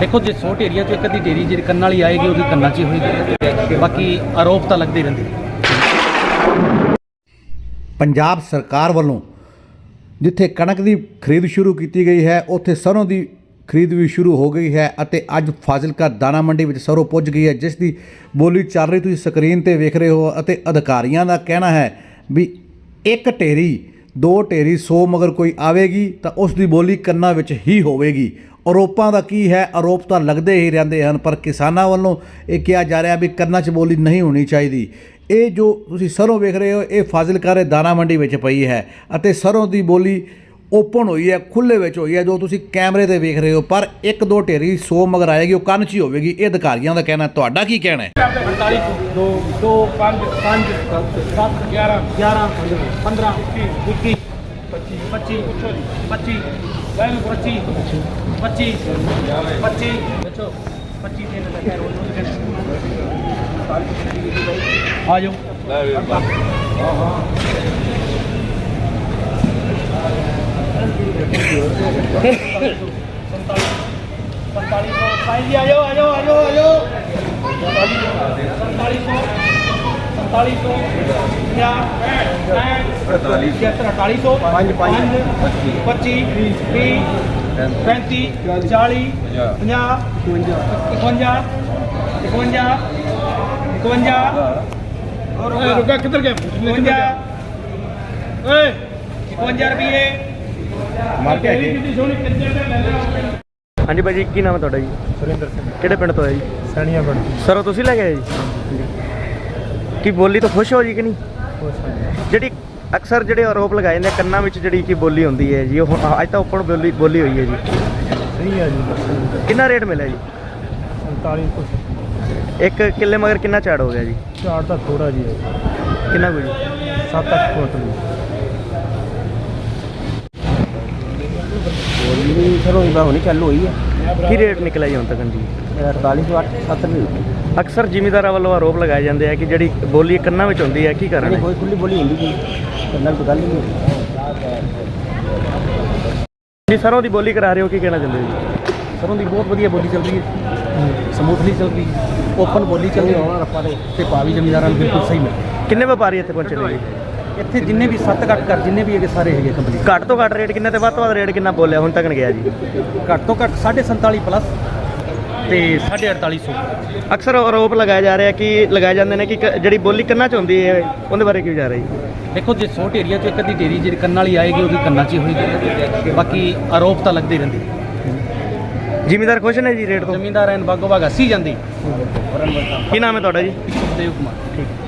ਦੇਖੋ, ਜੇ 100 ਢੇਰੀਆਂ ਚੋਂ ਇੱਕ ਅੱਧੀ ਡੇਰੀ ਜਿਹੜੀ ਕੰਨ ਵਾਲੀ ਆਏਗੀ, ਉਹਦੀ ਕੰਨਾਂ 'ਚ ਹੀ ਹੋਏਗੀ। ਬਾਕੀ ਆਰੋਪ ਤਾਂ ਲੱਗਦੇ ਰਹਿੰਦੇ ਪੰਜਾਬ ਸਰਕਾਰ ਵੱਲੋਂ ਜਿੱਥੇ ਕਣਕ ਦੀ ਖਰੀਦ ਸ਼ੁਰੂ ਕੀਤੀ ਗਈ ਹੈ, ਉੱਥੇ ਸਰੋਂ ਦੀ ਖਰੀਦ ਵੀ ਸ਼ੁਰੂ ਹੋ ਗਈ ਹੈ ਅਤੇ ਅੱਜ ਫਾਜ਼ਿਲਕਾ ਦਾਣਾ ਮੰਡੀ ਵਿੱਚ ਸਰੋਂ ਪੁੱਜ ਗਈ ਹੈ, ਜਿਸ ਦੀ ਬੋਲੀ ਚੱਲ ਰਹੀ। ਤੁਸੀਂ ਸਕਰੀਨ ਤੇ ਵੇਖ ਰਹੇ ਹੋ ਅਤੇ ਅਧਿਕਾਰੀਆਂ ਦਾ ਕਹਿਣਾ ਹੈ ਵੀ ਇੱਕ ਢੇਰੀ, ਦੋ ਢੇਰੀ 100 ਮਗਰ ਕੋਈ ਆਵੇਗੀ ਤਾਂ ਉਸ ਦੀ ਬੋਲੀ ਕੰਨਾਂ ਵਿੱਚ ਹੀ ਹੋਵੇਗੀ। ਆਰੋਪਾਂ ਦਾ ਕੀ ਹੈ? ਆਰੋਪ ਤਾਂ ਲੱਗਦੇ ਹੀ ਰਹਿੰਦੇ ਹਨ, ਪਰ ਕਿਸਾਨਾਂ ਵੱਲੋਂ ਇਹ ਕਿਹਾ ਜਾ ਰਿਹਾ ਵੀ ਕੰਨਾਂ 'ਚ ਬੋਲੀ ਨਹੀਂ ਹੋਣੀ ਚਾਹੀਦੀ। ਇਹ ਜੋ ਤੁਸੀਂ ਸਰੋਂ ਵੇਖ ਰਹੇ ਹੋ, ਇਹ ਫਾਜ਼ਿਲਕਾ ਦੇ ਦਾਣਾ ਮੰਡੀ ਵਿੱਚ ਪਈ ਹੈ ਅਤੇ ਸਰੋਂ ਦੀ ਬੋਲੀ ਓਪਨ ਹੋਈ ਹੈ ਖੁੱਲੇ ਵਿੱਚ ਹੋਈ ਹੈ, ਜੋ ਤੁਸੀਂ ਕੈਮਰੇ ਤੇ ਵੇਖ ਰਹੇ ਹੋ। ਪਰ ਇੱਕ ਦੋ ਢੇਰੀ 100 ਮਗਰ ਆਏਗੀ, ਉਹ ਕੰਨ 'ਚ ਹੀ ਹੋਵੇਗੀ। ਇਹ ਅਧਿਕਾਰੀਆਂ ਦਾ ਕਹਿਣਾ ਤੁਹਾਡਾ ਕੀ ਕਹਿਣਾ ਹੈ? 45 2 2 5 5 7 11 11 15 21 25 25 25 25 25 25 ਦੇਖੋ 25 ਦੇ ਲੱਗੇ ਰੋਜ਼ ਆ ਜਾਓ ਸੰਤਾਲੀ ਸੌ ਸਾਈ ਜੀ ਆ ਜਾਓ ਆ ਜਾਓ ਆ ਜਾਓ ਆ ਜਾਓ ਸੰਤਾਲੀ ਸੌ ਸੰਤਾਲੀ ਸੌ ਪੰਜਾਹ ਅੜਤਾਲੀ ਸੌ ਪੰਜ ਪੰਜ ਪੱਚੀ। ਤੀਹ ਪੈਂਤੀ ਚਾਲੀ ਪੰਜਾਹ ਇਕਵੰਜਾ। ਇਕਵੰਜਾ ਇਕਵੰਜਾ ਔਰ ਰੁਕਾ ਕਿੱਧਰ ਗਿਆ? ਇਕਵੰਜਾ। ਓਏ। 51 ਰੁਪਏ ਮਾਰ ਕੇ ਕਿੰਨੀ ਸੋਹਣੀ ਕਿੰਨੇ ਦੇ ਲੈ ਲੈ ਹਾਂਜੀ ਭਾਜੀ ਕੀ ਨਾਮ ਹੈ ਤੁਹਾਡਾ ਜੀ? ਸੁਰਿੰਦਰ ਸਿੰਘ। ਕਿਹੜੇ ਪਿੰਡ ਤੋਂ ਹੈ ਜੀ? ਸੈਣੀਆਂ ਬਣ ਸਰੋਂ ਤੁਸੀਂ ਲੈ ਕੇ ਆਏ ਜੀ? ਕੀ ਬੋਲੀ ਤੋਂ ਖੁਸ਼ ਹੋ ਜੀ ਕਿ ਨਹੀਂ? ਜਿਹੜੀ ਅਕਸਰ ਜਿਹੜੇ ਆਰੋਪ ਲਗਾਏ ਜਾਂਦੇ ਕੰਨਾਂ ਵਿੱਚ ਜਿਹੜੀ ਕੀ ਬੋਲੀ ਹੁੰਦੀ ਹੈ ਜੀ ਉਹ ਅੱਜ ਤਾਂ ਓਪਨ ਬੋਲੀ ਬੋਲੀ ਹੋਈ ਹੈ ਜੀ। ਸਹੀ ਹੈ ਜੀ। ਕਿੰਨਾ ਰੇਟ ਮਿਲਿਆ ਜੀ? 47 ਕੁਛ ਇੱਕ ਕਿੱਲੇ ਮਗਰ ਕਿੰਨਾ ਝਾੜ ਹੋ ਗਿਆ ਜੀ? ਝਾੜ ਤਾਂ ਥੋੜਾ ਜੀ ਹੈ। ਕਿੰਨਾ ਕੁ ਜੀ? 7-8 ਕੁਇੰਟਲ ਬੋਲੀ ਸਰੋਂ ਦੀ ਹੋਣੀ ਚਾਲੂ ਹੋਈ ਹੈ ਕੀ ਰੇਟ ਨਿਕਲਿਆ ਜੀ ਹੁਣ ਤੱਕ ਜੀ 48 ਤੋਂ 7 ਰੁਪਏ। ਅਕਸਰ ਜ਼ਿਮੀਂਦਾਰਾਂ ਵੱਲੋਂ ਆਰੋਪ ਲਗਾਏ ਜਾਂਦੇ ਆ ਕਿ ਜਿਹੜੀ ਬੋਲੀ ਕੰਨਾਂ ਵਿੱਚ ਹੁੰਦੀ ਹੈ ਕੀ ਕਾਰਨ ਹੈ? ਕੋਈ ਖੁੱਲੀ ਬੋਲੀ ਹੁੰਦੀ ਨਹੀਂ ਕੰਨਾਂ ਤੋਂ ਗੱਲ ਨਹੀਂ ਜੀ ਸਰੋਂ ਦੀ ਬੋਲੀ ਕਰਾ ਰਹੇ ਹੋ ਕੀ ਕਹਿਣਾ ਚਾਹੁੰਦੇ ਹੋ ਜੀ? ਸਰੋਂ ਦੀ ਬਹੁਤ ਵਧੀਆ ਬੋਲੀ ਚੱਲ ਰਹੀ ਹੈ। ਸਮੂਥਲੀ ਚੱਲ ਰਹੀ ਹੈ। ਓਪਨ ਬੋਲੀ ਚੱਲ ਰਹੀ ਹੈ। ਤੇ ਭਾਵੀ ਜ਼ਮੀਂਦਾਰਾਂ ਨੂੰ ਬਿਲਕੁਲ ਸਹੀ ਮਿਲ ਕਿੰਨੇ ਵਪਾਰੀ ਇੱਥੇ ਪਹੁੰਚੇ ਨੇ ਜੀ? ਇੱਥੇ ਜਿੰਨੇ ਵੀ ਸੱਤ ਘੱਟ ਕਰ ਜਿੰਨੇ ਵੀ ਹੈਗੇ ਸਾਰੇ ਹੈਗੇ ਕੰਪਲੀਟ ਘੱਟ ਤੋਂ ਘੱਟ ਰੇਟ ਕਿੰਨਾ ਤੇ ਵੱਧ ਤੋਂ ਵੱਧ ਰੇਟ ਕਿੰਨਾ ਬੋਲਿਆ ਹੁਣ ਤੱਕ ਗਿਆ ਜੀ? ਘੱਟ ਤੋਂ ਘੱਟ 47 ਪਲੱਸ ਤੇ 4850 ਅਕਸਰ ਆਰੋਪ ਲਗਾਇਆ ਜਾ ਰਿਹਾ ਕਿ ਲਗਾਏ ਜਾਂਦੇ ਨੇ ਕਿ ਜਿਹੜੀ ਬੋਲੀ ਕੰਨਾਂ 'ਚ ਹੁੰਦੀ ਹੈ ਉਹਦੇ ਬਾਰੇ ਕੀ ਜਾ? ਰਹੀ ਦੇਖੋ ਜੇ 100 ਢੇਰੀਆਂ ਚੋਂ ਇੱਕ ਅੱਧੀ ਢੇਰੀ ਜਿਹੜੀ ਕੰਨ ਵਾਲੀ ਆਏਗੀ ਉਹਦੀ ਕੰਨਾਂ 'ਚ ਹੀ ਹੋਏਗੀ। ਬਾਕੀ ਆਰੋਪ ਤਾਂ ਲੱਗਦੇ ਰਹਿੰਦੇ। ਜ਼ਿਮੀਦਾਰ ਖੁਸ਼ ਨੇ ਜੀ ਰੇਟ ਤੋਂ? ਜ਼ਮੀਂਦਾਰ ਐਨ ਬਾਗੋ ਬਾਗ ਹੱਸੀ ਜਾਂਦੀ। ਕੀ ਨਾਮ ਹੈ ਤੁਹਾਡਾ ਜੀ? Sukhdev Kumar.